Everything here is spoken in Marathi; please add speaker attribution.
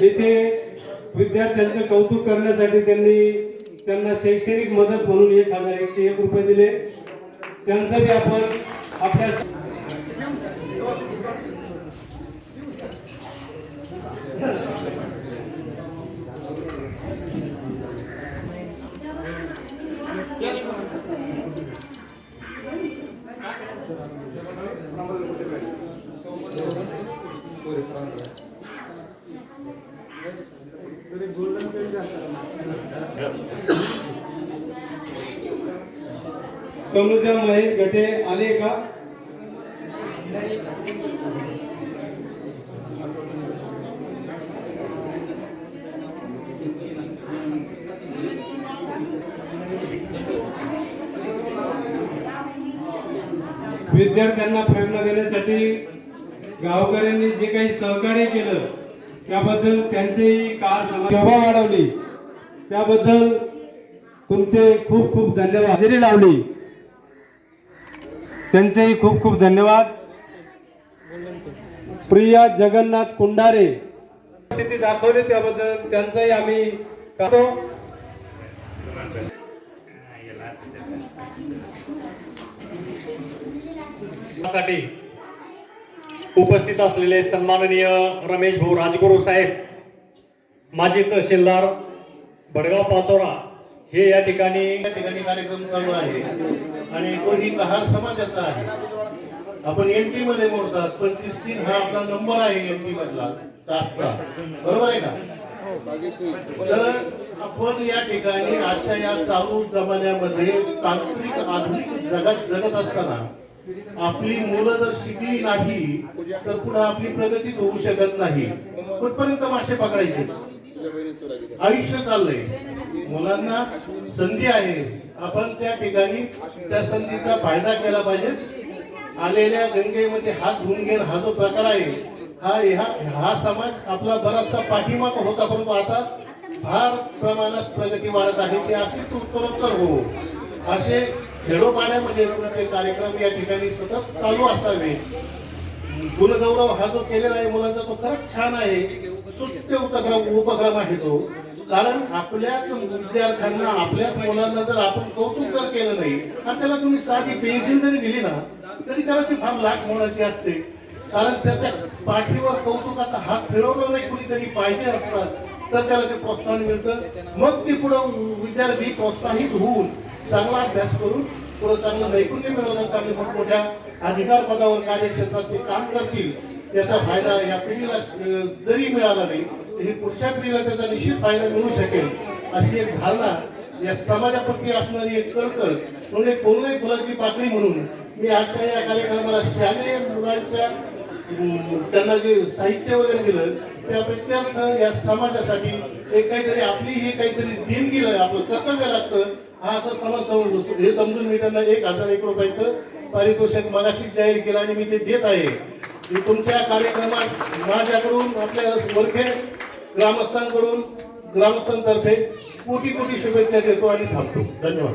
Speaker 1: इथे विद्यार्थ्यांचं कौतुक करण्यासाठी त्यांनी त्यांना शैक्षणिक मदत म्हणून एक हजार एकशे एक रुपये दिले. त्यांचं बी आपण आपल्या तनुजा महेश गटे आले का? विद्यार्थ्यांना प्रेरणा देण्यासाठी गावकऱ्यांनी जे काही सहकार्य केलं त्याबद्दल त्यांचेही कार शोभा वाढवली. त्याबद्दल तुमचे खूप खूप धन्यवाद. हजेरी लावली. त्यांचेही खूप खूप धन्यवाद. प्रिया जगन्नाथ कुंडारे. स्थिती दाखवली त्याबद्दल. त्यांचाही आम्ही करतो.
Speaker 2: साठी उपस्थित असलेले सन्माननीय रमेश भाऊ राजगुरू साहेब माजी तहसीलदार भडगाव पाचोरा हे या ठिकाणी
Speaker 3: या ठिकाणी कार्यक्रम चालू आहे. आणि तो ही कहार समाजाचा आहे. आपण एमपी मध्ये मोडतात पंचवीस तीन हा आपला नंबर आहे एनटी मधला तासचा. बरोबर आहे का? तर आपण या ठिकाणी आजच्या या चालू जमान्यामध्ये तांत्रिक आधुनिक जगात जगत असताना आपली मुलं जर शिकली नाही तर पुढे आपली प्रगतीच होऊ शकत नाही. कुठपर्यंत मासे पकडायचे? आयुष्य चाललंय. मुलांना संधी आहे. आपण त्या ठिकाणी त्या संधीचा फायदा केला पाहिजे. आलेल्या गंगेमध्ये हात धुवून घेणं हा जो प्रकार आहे हा ह्या हा समाज आपला बराचसा पाठीमाग होता परंतु आता फार प्रमाणात प्रगती वाढत आहे. ते असेच उत्तरोत्तर हो. असे खेडोपाड्यामध्ये तुमचे कार्यक्रम या ठिकाणी सतत चालू असावे. गुणगौरव हा जो केलेला आहे मुलांचा तो खरंच छान आहे. स्तुत्य उपक्रम उपक्रम आहे तो. कारण आपल्याच विद्यार्थ्यांना आपल्याच मुलांना जर आपण कौतुक जर केलं नाही आणि त्याला तुम्ही साधी पेन्सिल जरी दिली ना तरी त्याला ती फार लाख मोलाची असते. कारण त्याच्या पाठीवर कौतुकाचा हात फिरवला नाही कुणीतरी पाहिजे असतात तर त्याला ते प्रोत्साहन मिळतं. मग ते पुढं विद्यार्थी प्रोत्साहित होऊन चांगला अभ्यास करून पुढं चांगलं नैपुण्य मिळवणं चांगले मोठमोठ्या अधिकार पदावर कार्यक्षेत्रात ते काम करतील. त्याचा फायदा या पिढीला जरी मिळाला नाही हे पुढच्या पिढीला त्याचा निश्चित फायदा मिळू शकेल. अशी एक धारणा या समाजाप्रती असणारी एक कळकळ म्हणजे कोणत्याही फुलाची पाकळी म्हणून मी आजच्या या कार्यक्रमाला शालेय मुलांच्या त्यांना जे साहित्य वगैरे दिलं त्या प्रत्येक या समाजासाठी एक काहीतरी आपली हे काहीतरी देणगी गेलं आपलं कर्तव्य लागतं हा असं समाज समजून हे समजून मी त्यांना एक हजार एक रुपयाचं पारितोषिक मगाशी जाहीर केलं आणि मी ते देत आहे. मी तुमच्या कार्यक्रमास माझ्याकडून आपल्या वरखेड ग्रामस्थांकडून ग्रामस्थांतर्फे कोटी कोटी शुभेच्छा देतो आणि थांबतो. धन्यवाद.